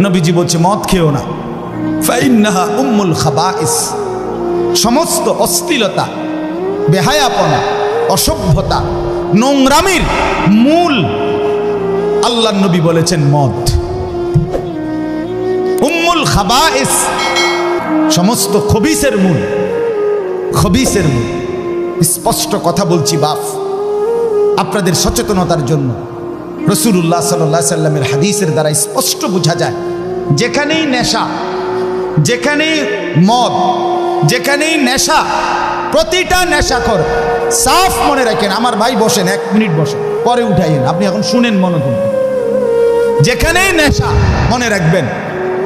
নবীজি বলছে, মদ খেও না। ফাইন্নাহা উম্মুল খাবাইস। সমস্ত অস্থিলতা বেহায়াপনা, অসভ্যতা, নোংরামির মূল আল্লাহ নবী বলেছেন মদ। উম্মুল খাবাইস, সমস্ত খবিসের মূল খবিসের মূল। স্পষ্ট কথা বলছি বাপ আপনাদের সচেতনতার জন্য। রসুল্লাহ সাল্লাহ সাল্লামের হাদিসের দ্বারা স্পষ্ট বোঝা যায়, যেখানেই নেশা, যেখানেই মদ, যেখানেই নেশা, প্রতিটা নেশা কর সাফ মনে রাখেন, আমার ভাই বসেন, এক মিনিট বসেন, পরে উঠাইয়েন, আপনি এখন শুনেন মনে দিয়ে। যেখানেই নেশা মনে রাখবেন,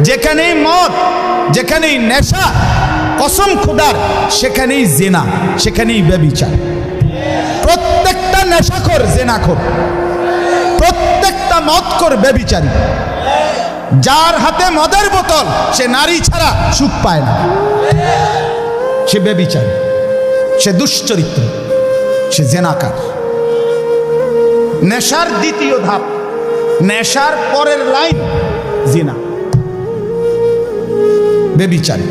যেখানেই মদ, যেখানেই নেশা, কসম খুদার, সেখানেই জেনা, সেখানেই ব্যবিচার প্রত্যেকটা নেশাখোর জেনাখোর প্রত্যেকটা মদখোর ব্যবিচারী যার হাতে মদের বোতল, সে নারী ছাড়া সুখ পায় না। সে ব্যবিচারী সে দুশ্চরিত্র, সে জেনাকার। নেশার দ্বিতীয় ধাপ, নেশার পরের লাইন, জিনা। বেবিচারী।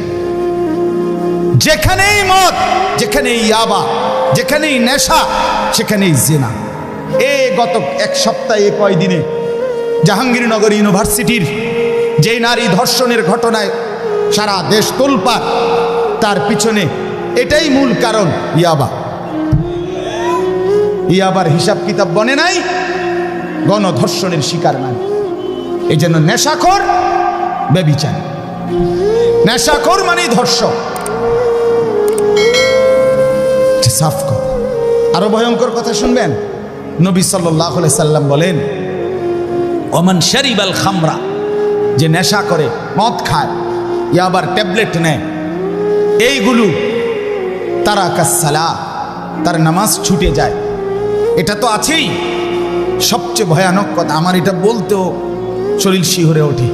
যেখানেই মদ, যেখানেই ইয়াবা, যেখানেই নেশা, সেখানেই জিনা। এ গত এক সপ্তাহে কয়দিনে জাহাঙ্গীরনগর ইউনিভার্সিটির যে নারী ধর্ষণের ঘটনায় সারা দেশ তোলপাড়, তার পিছনে এটাই মূল কারণ, ইয়াবা। ইয়াবার হিসাব কিতাব বনে নাই, গণধর্ষণের শিকার নাই। এই জন্য নেশাখোর ব্যবিচার নেশাখোর মানেই ধর্ষক। সাফ কর। আরও ভয়ঙ্কর কথা শুনবেন? নবী সাল্লাহ সাল্লাম বলেন, ওমান শরিবাল খামরা যে নেশা করে, মদ খায়, ইয়া আবার ট্যাবলেট নেয়, এইগুলো তারা কাসালা তার নামাজ ছুটে যায়। এটা তো আছেই। সবচেয়ে ভয়ানক কথা, আমার এটা বলতেও শরীর শিহরে ওঠে।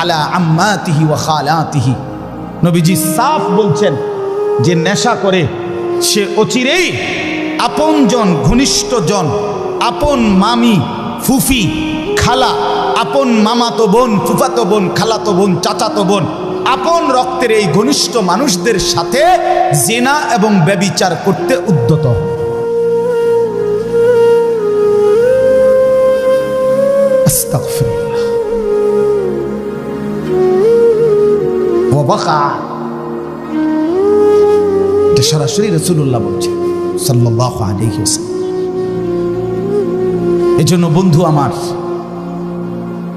আলা আম্মাতিহি ওয়া খালাতিহি। নবীজি সাফ বলছেন, যে নেশা করে, সে অচিরেই আপনজন ঘনিষ্ঠজন আপন মামি, ফুফি, খালা, আপন মামাতো বোন, ফুফাতো বোন, খালাতো বোন, চাচাতো বোন, আপন রক্তের এই ঘনিষ্ঠ মানুষদের সাথে জেনা এবং ব্যবিচার করতে উদ্যত। সরাসরি রসুল্লাহ বলছে। সাল্লাহ এজন্য বন্ধু আমার,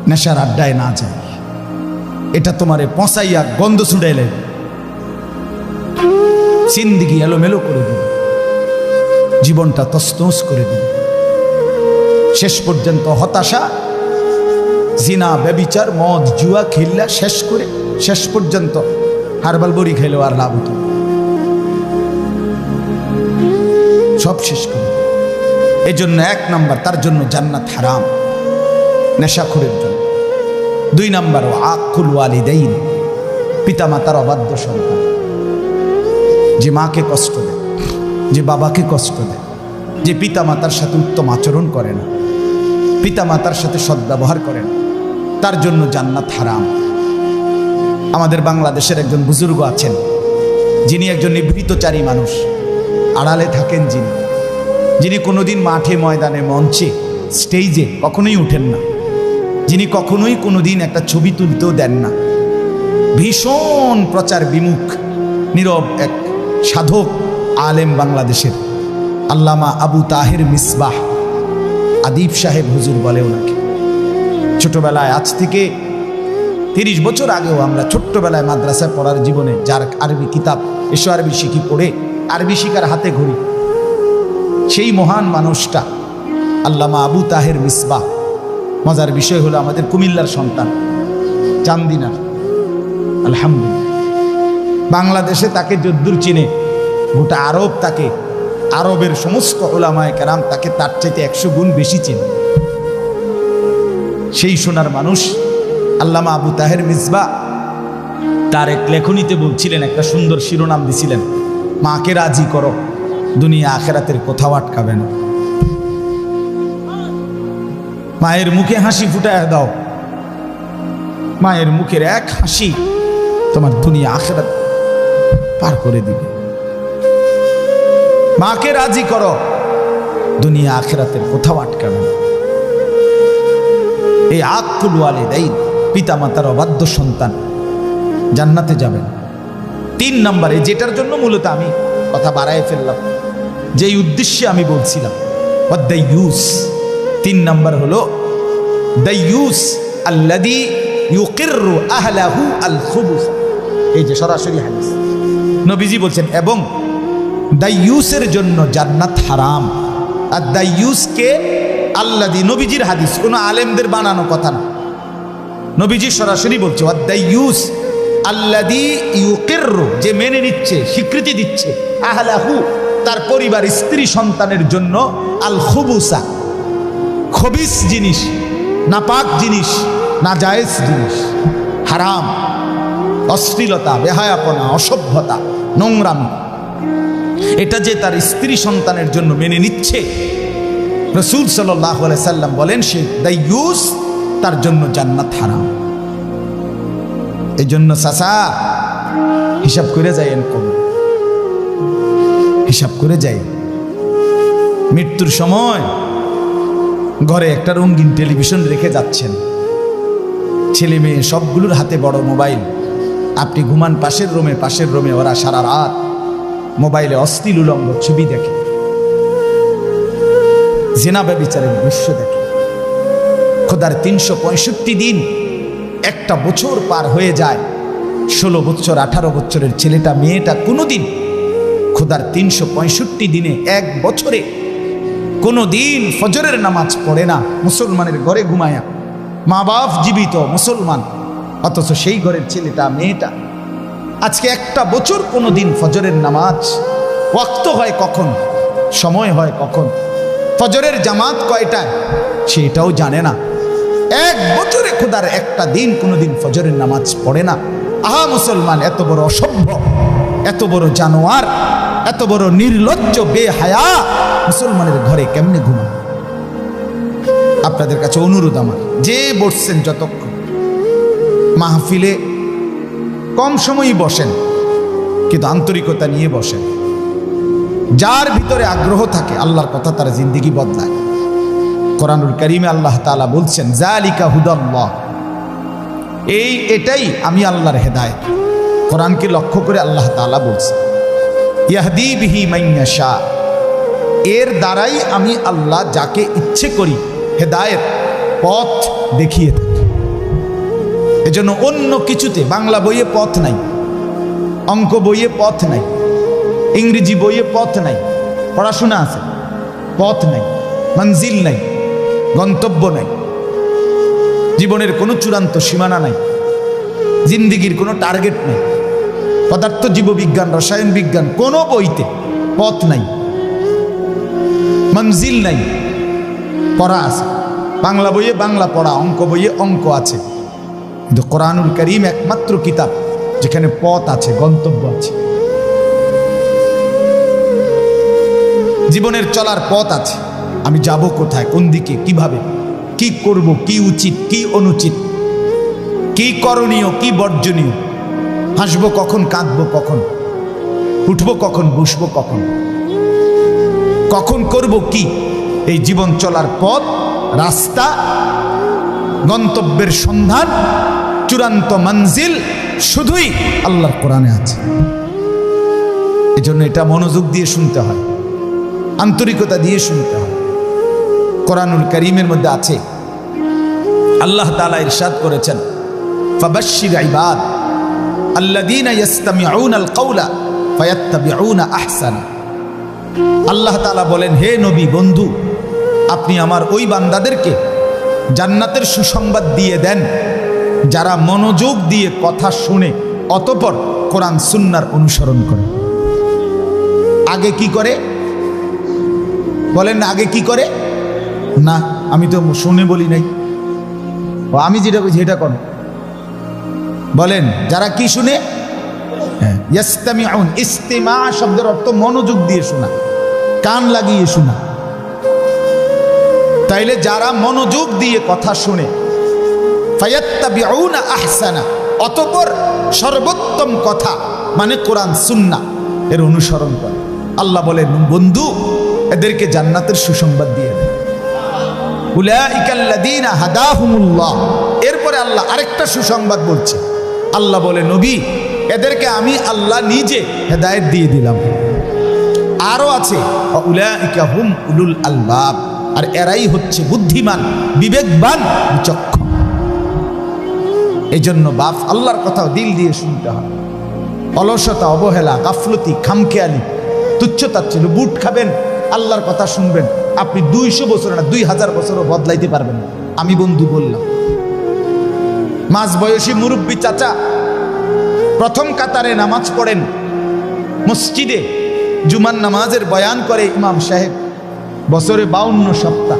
নেশার আড্ডায় না যায় এটা তোমারে পঁচাইয়া গন্ধ ছুড়াইলে সিন্দিগি এলোমেলো করে দিবে। জীবনটা তস্তস করে দিবে। শেষ পর্যন্ত হতাশা, জিনা, ব্যবিচার, মদ, জুয়া, খেললা শেষ করে শেষ পর্যন্ত হারবাল বড়ি খেলেও আর লাভ হতো সব শেষ করে এই জন্য এক নাম্বার, তার জন্য জান্নাত হারাম। নেশাখুরের জন্য। দুই নাম্বার ও আকুল ওয়ালিদাইন। পিতা মাতার অবাধ্য সন্তান। যে মাকে কষ্ট দেয়, যে বাবাকে কষ্ট দেয়, যে পিতা মাতার সাথে উত্তম আচরণ করে না পিতা মাতার সাথে সদ্ব্যবহার করে না, তার জন্য জান্নাত হারাম। আমাদের বাংলাদেশের একজন বুজুর্গ আছেন, যিনি একজন নিভৃতচারী মানুষ। আড়ালে থাকেন যিনি। যিনি কোনোদিন মাঠে, ময়দানে, মঞ্চে, স্টেজে কখনোই উঠেন না। যিনি কখনোই কোনোদিন একটা ছবি তুলতেও দেন না। ভীষণ প্রচার বিমুখ, নীরব এক সাধক আলেম বাংলাদেশের, আল্লামা আবু তাহের মিসবাহ, আদিব সাহেব হুজুর বলে ওনাকে। ছোটবেলায় আজ থেকে তিরিশ বছর আগেও আমরা ছোট্টবেলায় মাদ্রাসায় পড়ার জীবনে যার আরবি কিতাব, এসো আরবি শিখি পড়ে আরবি শিকার হাতে ঘুরি সেই মহান মানুষটা, আল্লামা আবু তাহের মিসবা মজার বিষয় হলো আমাদের কুমিল্লার সন্তান, চান্দিনার। আলহামদুলিল্লাহ। বাংলাদেশে তাকে যদ্দুর চিনে, গোটা আরব তাকে, আরবের সমস্ত ওলামায় কেরাম তাকে তার চাইতে একশো গুণ বেশি চেনে। সেই সোনার মানুষ, আল্লামা আবু তাহের মিসবা তার এক লেখনীতে বলছিলেন, একটা সুন্দর শিরোনাম দিছিলেন। মাকে রাজি করো। দুনিয়া আখেরাতের কোথাও আটকাবে না। মায়ের মুখে হাসি ফুটায় দাও। মায়ের মুখের এক হাসি তোমার দুনিয়া আখেরাত পার করে দিবে। মাকে রাজি করো। দুনিয়া আখেরাতের কোথাও আটকাবে না। এই আকুল ওয়ালিদাইন পিতা মাতার অবাধ্য সন্তান জান্নাতে যাবেন তিন নম্বরে, যেটার জন্য মূলত আমি কথা বাড়ায় ফেললাম, যেই উদ্দেশ্যে আমি বলছিলাম দ্য ইউস। তিন নম্বর হলো দ্য ইউস আল্লাদি ইউকিরু আহলাহু আল খুবুস এই যে সরাসরি হাদিস। নবীজি বলছেন, এবং দ্য ইউসের জন্য জান্নাত হারাম। আর দ্য ইউসকে আল্লাদি, নবীজির হাদিস, কোনো আলেমদের বানানো কথা না। নবীজি সরাসরি বলছে দ্য ইউস আল্লাদি ইউকিরু যে মেনে নিচ্ছে, স্বীকৃতি দিচ্ছে, আহলাহু, তার পরিবার, স্ত্রী সন্তানের জন্য আল খুবুসা খবিস জিনিস, নাপাক জিনিস, নাজায়েজ জিনিস, হারাম, অশ্লীলতা, বেহায়াপনা, অসভ্যতা, নোংরামি। এটা যে তার স্ত্রী সন্তানের জন্য মেনে নিচ্ছে, রসুল সাল্লাহ সাল্লাম বলেন, সে দ্য ইউস তার জন্য জান্নাত হারাম। এই জন্য চাচা, হিসাব করে যাইয়েন কবর হিসাব করে যাই মৃত্যুর সময় ঘরে একটা রঙিন টেলিভিশন রেখে যাচ্ছেন। ছেলে মেয়ে সবগুলোর হাতে বড় মোবাইল। আপনি ঘুমান পাশের রোমে পাশের রোমে ওরা সারা রাত মোবাইলে অশ্লীল উলঙ্গ ছবি দেখে। জেনাবে বিচারের দৃশ্য দেখে। খোদার তিনশো পঁয়ষট্টি দিন একটা বছর পার হয়ে যায়। ষোলো বছর, আঠারো বছরের ছেলেটা, মেয়েটা কোনোদিন খোদার তিনশো পঁয়ষট্টি দিনে এক বছরে কোনো দিন ফজরের নামাজ পড়ে না, মুসলমানের ঘরে ঘুমায়া। মা বাপ জীবিত মুসলমান, অথচ সেই ঘরের ছেলেটা, মেয়েটা। আজকে একটা বছর কোনো দিন ফজরের নামাজ ওয়াক্ত হয় কখন? সময় হয় কখন? ফজরের জামাত কয়টায়? সেটাও জানে না। এক বছরে খোদার একটা দিন কোনোদিন ফজরের নামাজ পড়ে না। আহা মুসলমান, এত বড় অসভ্য এত বড় জানোয়ার, এত বড় নির্লজ্জ, বেহায়া, মুসলমানের ঘরে কেমনে ঘুমান আপনাদের কাছে অনুরোধ আমার, যে বসছেন যতক্ষণ, মাহফিলে কম সময়ই বসেন, কিন্তু আন্তরিকতা নিয়ে বসেন। যার ভিতরে আগ্রহ থাকে, আল্লাহর কথা তার জিন্দিগি বদলায়। কোরআনুল করিমে আল্লাহ তালা বলছেন জালিকা হুদাল্লাহ। এই এটাই আমি আল্লাহর হেদায়ত। কোরআনকে লক্ষ্য করে আল্লাহ তালা বলছে ইয়াহদি বিহি মাইয়াশা এর দ্বারাই আমি আল্লাহ যাকে ইচ্ছে করি হেদায়েত, পথ দেখিয়ে থাকি। এজন্য অন্য কিছুতে বাংলা বইয়ে পথ নাই, অঙ্ক বইয়ে পথ নাই, ইংরেজি বইয়ে পথ নাই, পড়াশোনা আছে, পথ নাই, মঞ্জিল নাই। গন্তব্য নাই। জীবনের কোনো চূড়ান্ত সীমানা নাই। জিন্দিগির কোনো টার্গেট নেই। পদার্থ জীববিজ্ঞান, রসায়ন বিজ্ঞান কোনো বইতে পথ নাই। মঞ্জিল নাই। পড়া আছে। বাংলা বইয়ে বাংলা পড়া, অঙ্ক বইয়ে অঙ্ক আছে। কিন্তু কোরআনুল করিম একমাত্র কিতাব যেখানে পথ আছে, গন্তব্য আছে। জীবনের চলার পথ আছে। আমি যাব কোথায়, কোন দিকে, কীভাবে, কি করব, কি উচিত, কি অনুচিত, কি করণীয়, কি বর্জনীয়? হাসবো কখন, কাঁদবো কখন? উঠবো কখন, বসবো কখন? কখন করব কি? এই জীবন চলার পথ, রাস্তা, গন্তব্যের সন্ধান, চূড়ান্ত মঞ্জিল শুধুই আল্লাহর কোরআনে আছে। এজন্য এটা মনোযোগ দিয়ে শুনতে হয়, আন্তরিকতা দিয়ে শুনতে হয়। কোরআনুল করিমের মধ্যে আছে। আল্লাহ তালা ইরশাদ করেছেন, ফাবাশশির ইবাদ, আল্লাযীনা ইয়াসতামিউনা আল আল্লাহ তালা বলেন, হে নবী, বন্ধু, আপনি আমার ওই বান্দাদেরকে জান্নাতের সুসংবাদ দিয়ে দেন, যারা মনোযোগ দিয়ে কথা শুনে অতপর কোরআন সুন্নার অনুসরণ করে। আগে কি করে? বলেন আগে কি করে? না, আমি তো শুনে বলি নাই। ও, আমি যেটা বলছি এটা করো। বলেন, যারা কি শুনে? হ্যাঁ। ইয়াস্তামিউন, ইস্তেমা শব্দের অর্থ মনোযোগ দিয়ে শোনা, কান লাগিয়ে শোনা। তাইলে যারা মনোযোগ দিয়ে কথা শুনে আহসানা, অতপর সর্বোত্তম কথা মানে কোরআন সুন্না এর অনুসরণ করে। আল্লাহ বলেন, বন্ধু, এদেরকে জান্নাতের সুসংবাদ দিয়ে এরপরে আল্লাহ আরেকটা সুসংবাদ বলছে। আল্লাহ বলে, নবী, এদেরকে আমি আল্লাহ নিজে হেদায়েত দিয়ে দিলাম। আরও আছে হুম উলুল আলবাব। আর এরাই হচ্ছে বুদ্ধিমান, বিবেকবান, বিচক্ষণ। এই জন্য বাপ, আল্লাহর কথাও দিল দিয়ে শুনতে হয়। অলসতা, অবহেলা, গাফলতি, খামখেয়ালি তুচ্ছতার ছিল বুট খাবেন, আল্লাহর কথা শুনবেন। আপনি দুইশো বছর না, দুই হাজার বছরও বদলাইতে পারবেন আমি বন্ধু বললাম। মাঝ বয়সী মুরব্বী চাচা, প্রথম কাতারে নামাজ পড়েন। মসজিদে জুমান নামাজের বয়ান করে ইমাম সাহেব, বছরে বাউন্ন সপ্তাহ।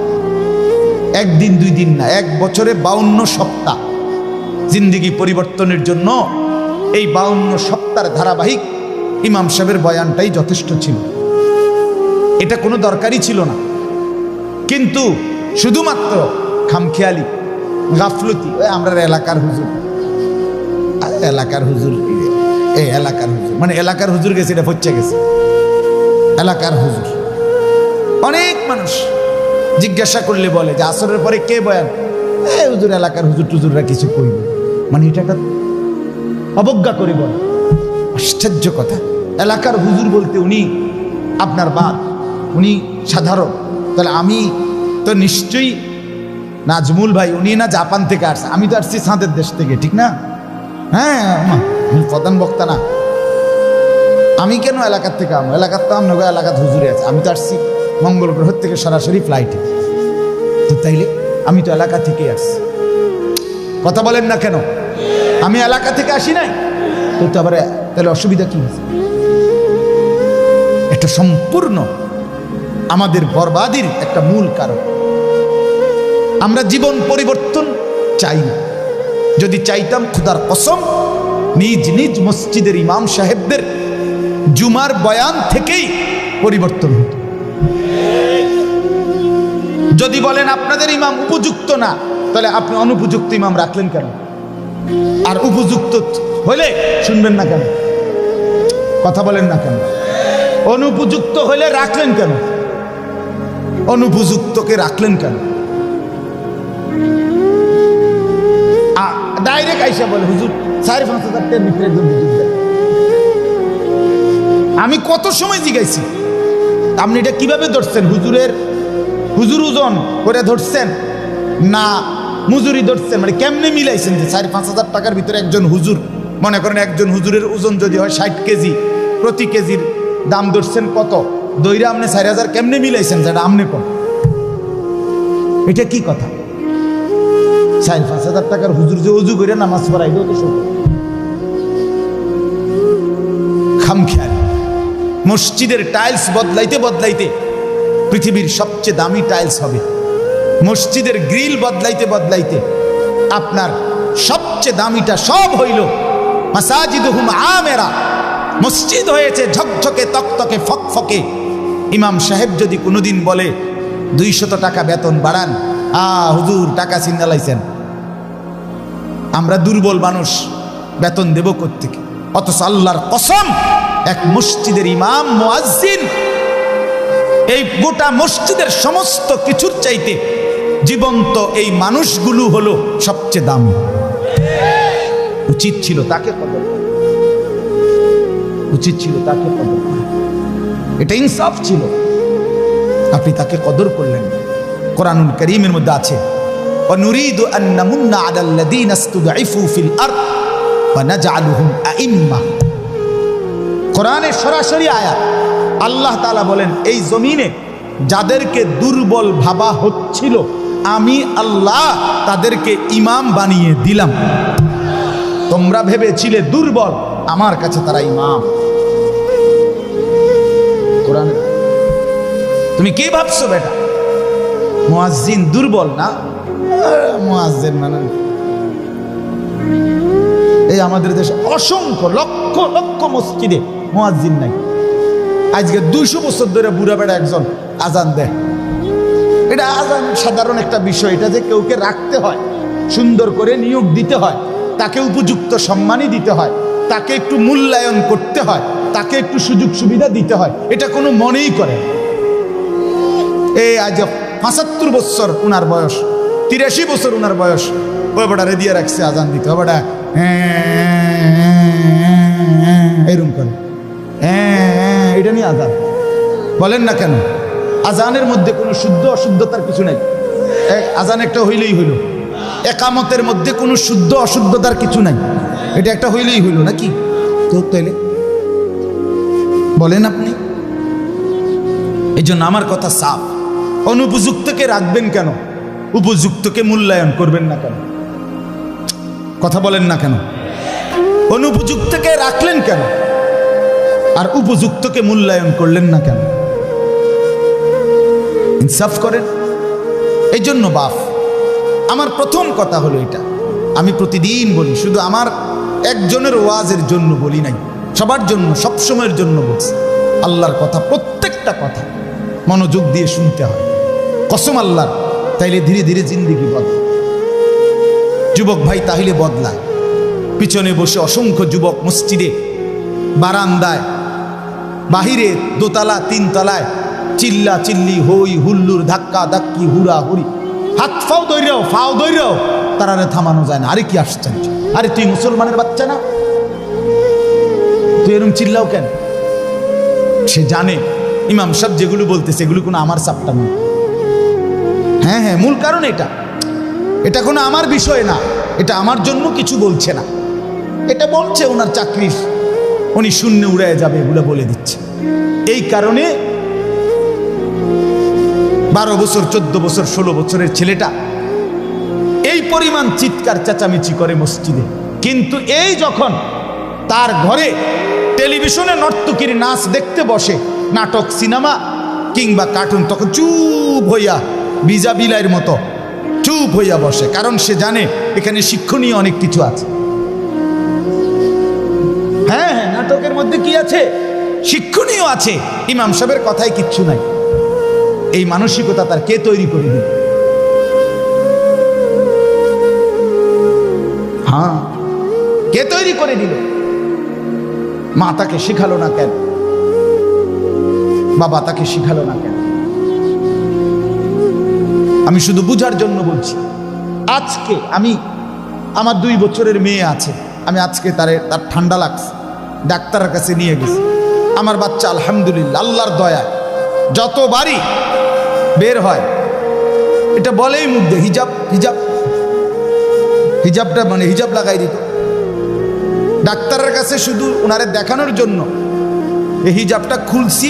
একদিন, দুই দিন না, এক বছরে বাউন্ন সপ্তাহ। জিন্দিগি পরিবর্তনের জন্য এই বাউন্ন সপ্তাহের ধারাবাহিক ইমাম সাহেবের বয়ানটাই যথেষ্ট ছিল। এটা কোনো দরকারই ছিল না। কিন্তু শুধুমাত্র খামখেয়ালি, গাফলতি ওই আমরা এলাকার হুজুর। এলাকার হুজুর এই এলাকার হুজুর। মানে এলাকার হুজুর গেছে, এটা পচে গেছে। এলাকার হুজুর। অনেক মানুষ জিজ্ঞাসা করলে বলে যে আসরের পরে কে বয়ান? এ হুজুর, এলাকার হুজুর টুজুররা কিছু কইব মানে এটা একটা অবজ্ঞা করে বলে। আশ্চর্য কথা। এলাকার হুজুর বলতে উনি আপনার বাদ উনি সাধারণ। তাহলে আমি তো নিশ্চয়ই নাজমুল ভাই, উনি না জাপান থেকে আসছে। আমি তো আসছি সাঁতের দেশ থেকে, ঠিক না? হ্যাঁ প্রধান বক্তা না। আমি কেন এলাকার থেকে আম? এলাকার তো আমনগর এলাকার হুজুরে আছে। আমি তো আসছি মঙ্গল গ্রহ থেকে সরাসরি ফ্লাইটে তো তাইলে আমি তো এলাকা থেকে আসছি। কথা বলেন না কেন? আমি এলাকা থেকে আসি নাই? তো তো আবার তাহলে অসুবিধা কি হয়েছে? এটা সম্পূর্ণ আমাদের বরবাদির একটা মূল কারণ। আমরা জীবন পরিবর্তন চাই না। যদি চাইতাম খুদার কসম, নিজ নিজ মসজিদের ইমাম সাহেবদের জুমার বয়ান থেকেই পরিবর্তন হতো। যদি বলেন আপনাদের ইমাম উপযুক্ত না, তাহলে আপনি অনুপযুক্ত ইমাম রাখলেন কেন? আর উপযুক্ত হলে শুনবেন না কেন? কথা বলেন না কেন? অনুপযুক্ত হলে রাখলেন কেন? অনুপযুক্তকে রাখলেন কেন? ডাইরেক্ট আইসা বলে, হুজুর সাড়ে পাঁচ হাজার টাকার ভিতরে আমি কত সময় জিগাইছি? আপনি এটা কীভাবে ধরছেন? হুজুরের, হুজুর ওজন করে ধরছেন? না, মজুরি ধরছেন? মানে কেমনে মিলাইছেন যে সাড়ে পাঁচ হাজার টাকার ভিতরে একজন হুজুর, মনে করেন একজন হুজুরের ওজন যদি হয় ষাট কেজি, প্রতি কেজির দাম ধরছেন কত? দইরা আপনি চারি হাজার কেমনে মিলাইছেন যেটা আমনে কোন এটা কি কথা? চার, পাঁচ হাজার টাকার হুজুর যে উজু করে নামাজ পড়াইলেও তো সব খামখেয়াল। মসজিদের টাইলস বদলাইতে বদলাইতে পৃথিবীর সবচেয়ে দামি টাইলস হবে। মসজিদের গ্রিল বদলাইতে বদলাইতে আপনার সবচেয়ে দামিটা সব হইল মাসাজিদ হুম আমেরা। মসজিদ হয়েছে ঝকঝকে তকতকে ফকফকে ইমাম সাহেব যদি কোনোদিন বলে, দুইশত টাকা বেতন বাড়ান, আ, হুজুর, টাকা চিন্তালাইছেন আমরা দুর্বল মানুষ, বেতন দেব কোত্থেকে? অথচ আল্লাহর কসম, এক মসজিদের ইমাম, মুয়াজ্জিন, এই গোটা মসজিদের সমস্ত কিছুর চাইতে জীবন্ত এই মানুষগুলো হলো সবচেয়ে দামি। উচিত ছিল তাকে কদর। উচিত ছিল তাকে করা। এটা ইনসাফ ছিল আপনি তাকে কদর করলেন না। কোরআনুল করিমের মধ্যে আছে ونريد أن نمن على الذين استضعفوا في الأرض ونجعلهم أئمة কোরআনের সরাসরি আয়াত আল্লাহ তাআলা বলেন এই জমিনে যাদেরকে দুর্বল ভাবা হচ্ছিল আমি আল্লাহ তাদেরকে ইমাম বানিয়ে দিলাম তোমরা ভেবেছিলে দুর্বল আমার কাছে তারা ইমাম তুমি কি ভাবছ বেটা? মুয়াজ্জিন দুর্বল না? মানে? এই আমাদের দেশে অসংখ্য লক্ষ লক্ষ মসজিদে মুয়াজ্জিন নাই। আজকে দুইশো বছর ধরে বুড়া বেড়া একজন আজান দেয়। এটা আজান সাধারণ একটা বিষয়, এটা যে কেউকে রাখতে হয়, সুন্দর করে নিয়োগ দিতে হয়, তাকে উপযুক্ত সম্মানই দিতে হয়, তাকে একটু মূল্যায়ন করতে হয়, তাকে একটু সুযোগ সুবিধা দিতে হয়, এটা কোনো মনেই করে না। এই আজ পঁচাত্তর বছর উনার বয়স তিরাশি বছর উনার বয়স। ওই বেটা দিয়ে রাখছে আজান দিতে। বেটা এরকম করে। হ্যাঁ, এটা নিয়ে আজান। বলেন না কেন? আজানের মধ্যে কোনো শুদ্ধ অশুদ্ধতার কিছু নাই। আজান একটা হইলেই হইল। একামতের মধ্যে কোনো শুদ্ধ অশুদ্ধতার কিছু নাই। এটা একটা হইলেই হইল নাকি? তো তাইলে বলেন আপনি। এই জন্য আমার কথা সাফ। অনুপযুক্তকে রাখবেন কেন? উপযুক্তকে মূল্যায়ন করবেন না কেন? কথা বলেন না কেন? অনুপযুক্তকে রাখলেন কেন? আর উপযুক্তকে মূল্যায়ন করলেন না কেন? ইনসাফ করেন। এই জন্য বাপ আমার প্রথম কথা হলো এটা। আমি প্রতিদিন বলি, শুধু আমার একজনের ওয়াজের জন্য বলি নাই, সবার জন্য, সবসময়ের জন্য বলছি। আল্লাহর কথা, প্রত্যেকটা কথা মনোযোগ দিয়ে শুনতে হয়। কসম আল্লাহর তাইলে ধীরে ধীরে জিন্দিগি বদলায়। যুবক ভাই, তাহলে বদলায়। পিছনে বসে অসংখ্য যুবক মসজিদে, বারান্দায়, বাহিরে দোতলা, তিনতলায়, চিল্লা চিল্লি, হই হুল্লুর ধাক্কা ধাক্কি হুরা হুরি হাত ফাও দৈরাও ফাও দৈরাও তারারে থামানো যায় না। আরে কি আশ্চর্য। আরে তুই মুসলমানের বাচ্চা না? তুই এরকম চিল্লাও কেন? সে জানে। ইমাম সাহেব যেগুলো বলতেছে, এগুলো কোনো আমার সাপটা নয়। হ্যাঁ হ্যাঁ মূল কারণ এটা। এটা কোনো আমার বিষয় না। এটা আমার জন্য কিছু বলছে না। এটা বলছে ওনার চাকরির। উনি শূন্য উড়ে যাবে এগুলো বলে দিচ্ছে। এই কারণে বারো বছর, চোদ্দ বছর, ষোলো বছরের ছেলেটা এই পরিমাণ চিৎকার, চেঁচামেচি করে মসজিদে। কিন্তু এই যখন তার ঘরে টেলিভিশনে নর্তকীর নাচ দেখতে বসে, নাটক, সিনেমা কিংবা কার্টুন, তখন চুপ হইয়া বিজা বিলাইয়ের মতো চুপ হইয়া বসে, কারণ সে জানে এখানে শিক্ষণীয় অনেক কিছু আছে। হ্যাঁ হ্যাঁ নাটকের মধ্যে কি আছে? শিক্ষণীয় আছে। ইমাম সাহেবের কথায় কিচ্ছু নাই। এই মানসিকতা তার কে তৈরি করে দিল হ্যাঁ কে তৈরি করে দিল? মা তাকে শিখালো না কেন? বাবা তাকে শিখালো না কেন? আমি শুধু বুঝার জন্য বলছি, আজকে আমি, আমার দুই বছরের মেয়ে আছে, আমি আজকে তারে, তার ঠান্ডা লাগছে, ডাক্তারের কাছে নিয়ে গেছি। আমার বাচ্চা আলহামদুলিল্লাহ, আল্লাহর দয়ায় যতবারই বের হয়, এটা বলেই মুখ দিয়ে, হিজাব হিজাব, হিজাবটা মানে হিজাব লাগাই দিত। ডাক্তারের কাছে শুধু ওনারে দেখানোর জন্য, এই হিজাবটা খুলছি,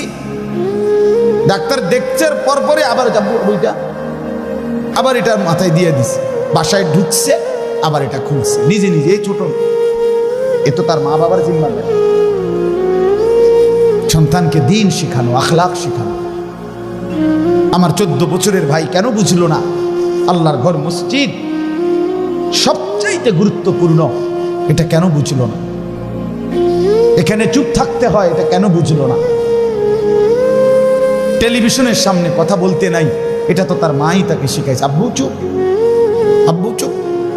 ডাক্তার দেখছে পরপরে আবার যাব বইটা। আবার এটা মাথায় দিয়ে দিছে বাসায় ঢুকছে, আবার এটা খুলছে। নিজে নিজে, এই ছোট এ তো তার মা বাবার জিম্মা নেয় সন্তানকে দিন শেখানো, আখলাখ শেখানো। আমার চোদ্দ বছরের ভাই কেন বুঝলো না? আল্লাহর ঘর মসজিদ সবচাইতে গুরুত্বপূর্ণ। এটা কেন বুঝলো না? এখানে চুপ থাকতে হয়, এটা কেন বুঝলো না? টেলিভিশনের সামনে কথা বলতে নাই। এটা তো তার মাই তাকে শিখাইছে। আব্বু, চুপ। আব্বু, চুপ।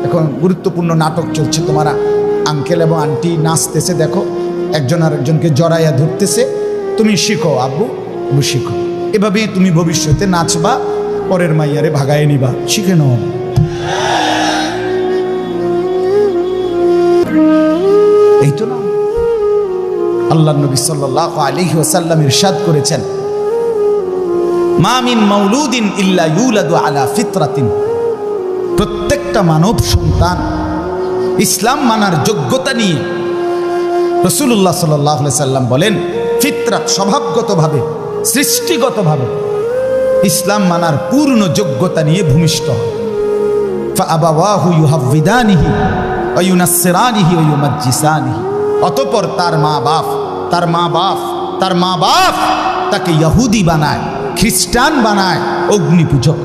এখন গুরুত্বপূর্ণ নাটক চলছে তোমারা। আঙ্কেল এবং আন্টি নাচতেছে, দেখো। একজন আর একজনকে জড়াইয়া ধরতেছে। তুমি শিখো, আব্বু। আব্বু শিখো। এভাবেই তুমি ভবিষ্যতে নাচবা, পরের মাইয়ারে ভাগায় নিবা। শিখে নাও। এই তো না। আল্লাহ নবী সাল্লাহ আলহি ওসাল্লাম ইরশাদ করেছেন। মামিন মৌলুদিন আলা ফিতরাতিন। প্রত্যেকটা মানব সন্তান ইসলাম মানার যোগ্যতা নিয়ে রসুল্লাহ সাল্লি সাল্লাম বলেন, ফিতরাত স্বভাবগতভাবে, সৃষ্টিগতভাবে ইসলাম মানার পূর্ণ যোগ্যতা নিয়ে ভূমিষ্ঠানিহি অতপর তার মা বাপ তার মা বাপ তার মা বাপ তাকে ইহুদি বানায়। খ্রিস্টান বানায়, অগ্নি পূজক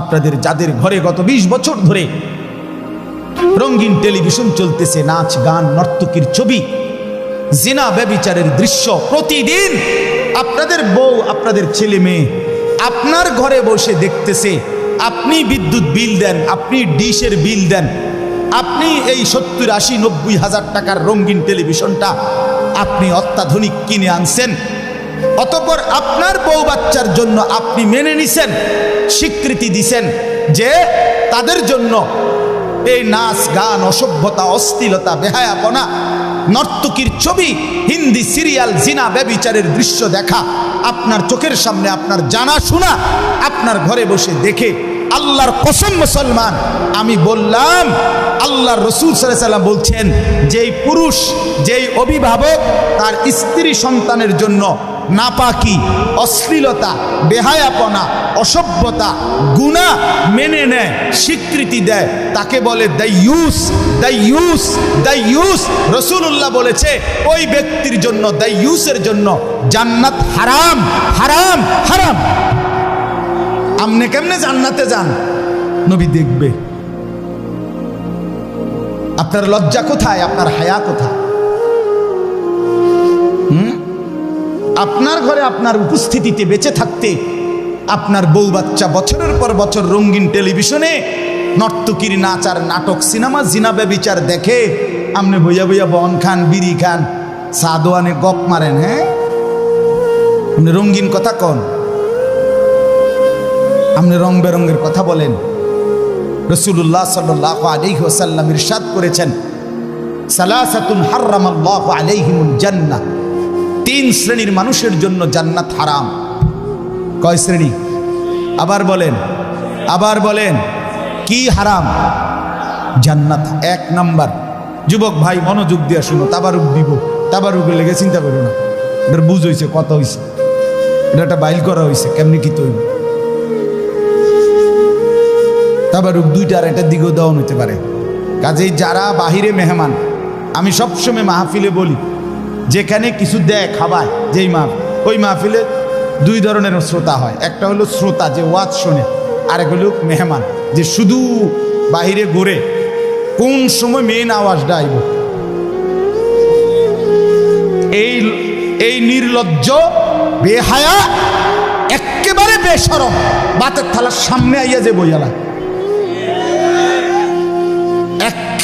আপনাদের যাদের ঘরে গত ২০ বছর ধরে রঙিন টেলিভিশন চলতেছে, নাচ, গান, নর্তকীর ছবি, জিনা ব্যবিচারের দৃশ্য প্রতিদিন আপনাদের বউ, আপনাদের ছেলে মেয়ে আপনার ঘরে বসে দেখতেছে, আপনি বিদ্যুৎ বিল দেন, আপনি ডিশের বিল দেন, আপনি এই সত্তর, আশি, নব্বই হাজার টাকার রঙিন টেলিভিশনটা আপনি অত্যাধুনিক কিনে আনছেন। অতপর আপনার বউ বাচ্চার জন্য আপনি মেনে নিছেন, স্বীকৃতি দিছেন যে তাদের জন্য এই নাচ গান, অসভ্যতা, অশ্লীলতা, বেহায়াপনা, নর্তকীর ছবি, হিন্দি সিরিয়াল, জিনা, ব্যবিচারের দৃশ্য দেখা, আপনার চোখের সামনে আপনার জানা শোনা, আপনার ঘরে বসে দেখে আল্লাহর কসম মুসলমান, আমি বললাম, আল্লাহর রসুল সাল্লাম বলছেন, যেই পুরুষ, যেই অভিভাবক, তার স্ত্রী সন্তানের জন্য নাপাকি, অশ্লীলতা, বেহায়াপনা, অসভ্যতা, গুণা মেনে নেয়, স্বীকৃতি দেয়, তাকে বলে দ্য ইউস দ্য ইউস রসুল্লাহ বলেছে, ওই ব্যক্তির জন্য দ্য ইউসের জন্য জান্নাত হারাম হারাম হারাম। আপনি কেমনে জান্নাতে যান? নবী দেখবে। আপনার লজ্জা কোথায়? আপনার হায়া কোথায়? হুম? আপনার ঘরে আপনার উপস্থিতিতে বেঁচে থাকতে আপনার বউ বাচ্চা বছরের পর বছর রঙিন টেলিভিশনে নর্তকীর নাচ আর নাটক, সিনেমা জিনাবে বিচার দেখে আপনি বইয়া বইয়া বন খান, বিড়ি খান, সাদোয়ানে গপ মারেন হ্যাঁ? আপনি রঙিন কথা কন। আপনি রং বেরঙ্গের কথা বলেন। রসুল্লাহ সাল্লাহ আলাইহি ওসাল্লাম ইরশাদ করেছেন, সালাসাতুন হার্রামাল্লাহ আলাইহিমুল জান্নাহ তিন শ্রেণির মানুষের জন্য জান্নাত হারাম। কয় শ্রেণি? আবার বলেন আবার বলেন, কি হারাম? জান্নাত এক নাম্বার। যুবক ভাই, মনোযোগ দিয়ে শুনো, তাবারুক দিব। তাবারুক লেগে চিন্তা করো না। এটার বুঝ হয়েছে কত হয়েছে এটা একটা বাইল করা হয়েছে কেমনি কি তৈরি তাবারুক দুইটা আর এটার দিকেও দেওয়া হতে পারে। কাজেই যারা বাহিরে মেহমান, আমি সবসময় মাহফিলে বলি, যেখানে কিছু দেয় খাবায় যেই মাহ, ওই মাহফিলে দুই ধরনের শ্রোতা হয়। একটা হলো শ্রোতা যে ওয়াজ শোনে আর এক হলো মেহমান যে শুধু বাহিরে ঘুরে কোন সময় মেন আওয়াজটা আইব এই এই নির্লজ্জ, বেহায়া, একেবারে বেসরম বাতের থালার সামনে আইয়া যে বইয়ালা।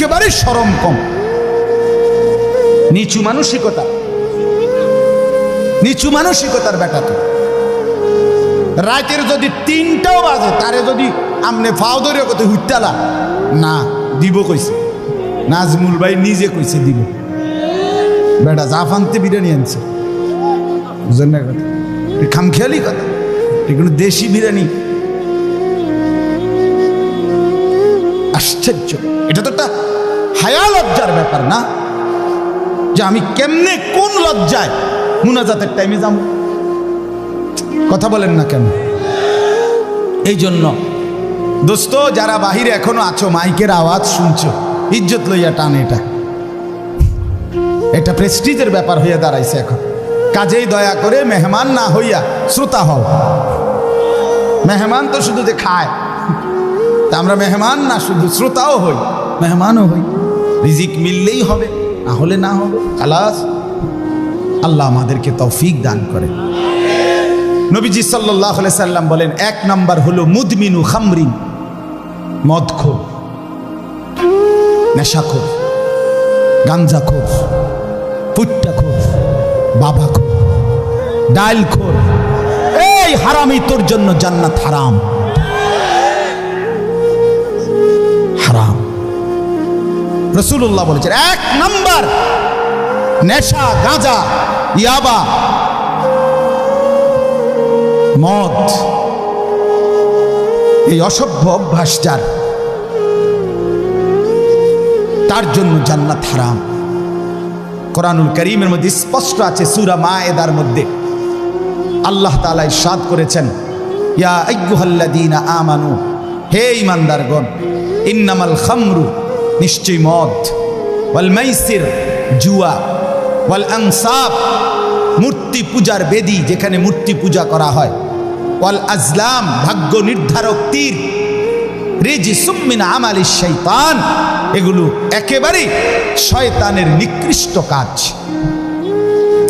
একেবারে সরম কম। নিচু মানসিকতা। নিচু মানসিকতার বেটা তো। রাতের যদি তিনটাও বাজে, তারে যদি আমনে ফাও ধরে কত হুইতালা না, দিব কইছে। নাজমুল ভাই নিজে কইছে দিব। বেটা জাফানতে বিরিয়ানি আনছে। বুঝলেন না কথা? খামখেয়ালি কথা? এগুলো দেশি বিরিয়ানি? আশ্চর্য। এটা তো একটা হায়া লজ্জার ব্যাপার না? যে আমি কেমনে কোন লজ্জায় মুনাজাতের টাইমে যাব? কথা বলেন না কেন? এই জন্য, দোস্ত, যারা বাহিরে এখনও আছো, মাইকের আওয়াজ শুনছো, ইজ্জত লইয়া টান এটা। এটা প্রেস্টিজের ব্যাপার হইয়া দাঁড়াইছে এখন। কাজেই দয়া করে মেহমান না হইয়া শ্রোতা হও। মেহমান তো শুধু যে খায়, তা আমরা মেহমান না, শুধু শ্রোতাও হই। মেহমানও হই। রিজিক মিললেই হবে, না হলে না হবে। খালাস, আল্লাহ আমাদেরকে তৌফিক দান করে। নবীজি সাল্লাহ সাল্লাম বলেন, এক নাম্বার হলো মুদমিনু খামরিন, মদখোর, নেশাখোর, গাঞ্জাখোর, পুট্টাখোর, বাবাখোর ডাইলখোর এই হারামি তোর জন্য জান্নাত হারাম। রসুল্লাহ বলেছেন, এক নাম্বার নেশা, গাঁজা, ইয়াবা, মদ, এই অসভ্য অভ্যাস যার, তার জন্য জান্নাত হারাম। কোরআনুল করিমের মধ্যে স্পষ্ট আছে, সুরা মা এদার মধ্যে আল্লাহ তালা সাদ করেছেন, ইয়া আইয়ুহাল্লাযীনা আমানু, হে ইমানদারগণ ইন্নামাল খামরু নিশ্চয় মদ। ওয়াল মাইসির জুয়া, ওয়াল আনসাব, মূর্তি পূজার বেদি যেখানে মূর্তি পূজা করা হয়। ওয়াল আজলাম, ভাগ্য নির্ধারক তীর, রেজি সুম্মিন আমালি শৈতান, এগুলো একেবারে শয়তানের নিকৃষ্ট কাজ।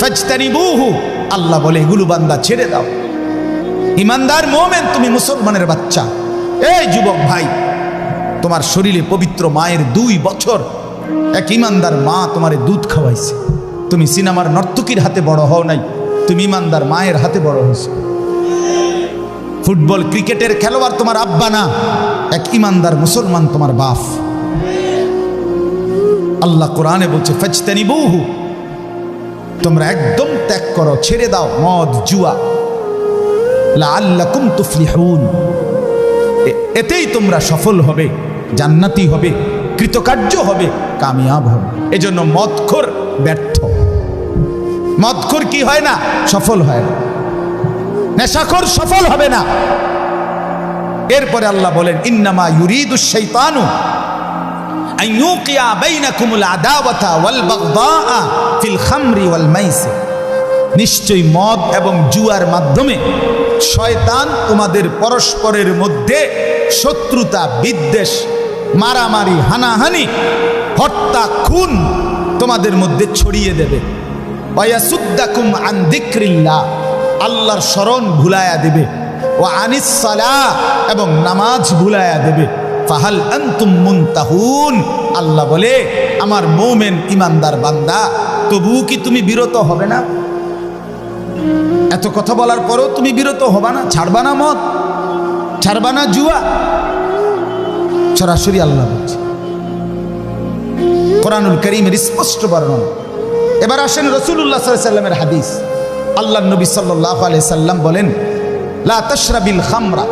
ফাজতানিবুহু, আল্লাহ বলে, এগুলো বান্দা ছেড়ে দাও। ইমানদার মোমেন, তুমি মুসলমানের বাচ্চা। এই যুবক ভাই তোমার শরীরে পবিত্র মায়ের দুই বছর। এক ইমানদার মা তোমারে দুধ খাওয়াইছে। তুমি সিনেমার নর্তকীর হাতে বড় হও নাই, তুমি ইমানদার মায়ের হাতে বড় হয়েছো। ফুটবল ক্রিকেটের খেলোয়াড় তোমার আব্বা না, এক ইমানদার মুসলমান তোমার বাপ। আল্লাহ কোরআনে বলছে ফজতানি বহু তোমরা একদম ত্যাগ করো, ছেড়ে দাও মদ, জুয়া। লাআল্লাকুম তুফলিহুন। এ- এতেই তোমরা সফল হবে। জান্নাতি হবে, কৃতকার্য হবে, কামিয়াব হবে। এজন্য মদখোর ব্যর্থ। মদখোর কি হয় না? সফল হয় না। নেশাখোর সফল হবে না। এরপরে আল্লাহ বলেন, ইন্নামা ইউরিদু মাইসির। নিশ্চয়ই মদ এবং জুয়ার মাধ্যমে শয়তান তোমাদের পরস্পরের মধ্যে শত্রুতা, বিদ্বেষ মারামারি, হানাহানি, হত্যা, খুন তোমাদের মধ্যে ছড়িয়ে দেবে। ওয়াসুদ্দাকুম আন আল্লাহর স্মরণ ভুলায়া দেবে। ও আনিস এবং নামাজ ভুলায়া দেবে। ফাহাল আনতুম আল্লাহ বলে, আমার মৌমেন ইমানদার বান্দা, তবুও কি তুমি বিরত হবে না? এত কথা বলার পরও তুমি বিরত হবা না, ছাড়বা না মত ছাড়বা না জুয়া। সরাসরি আল্লাহ বলছে। কোরআনুল করিমের স্পষ্ট বর্ণনা। এবার আসেন রসুল্লাহ সাল্লামের হাদিস। আল্লাহ নবী সাল্লাহ আলিয়া সাল্লাম বলেন, লা তশরাবিল খামরা।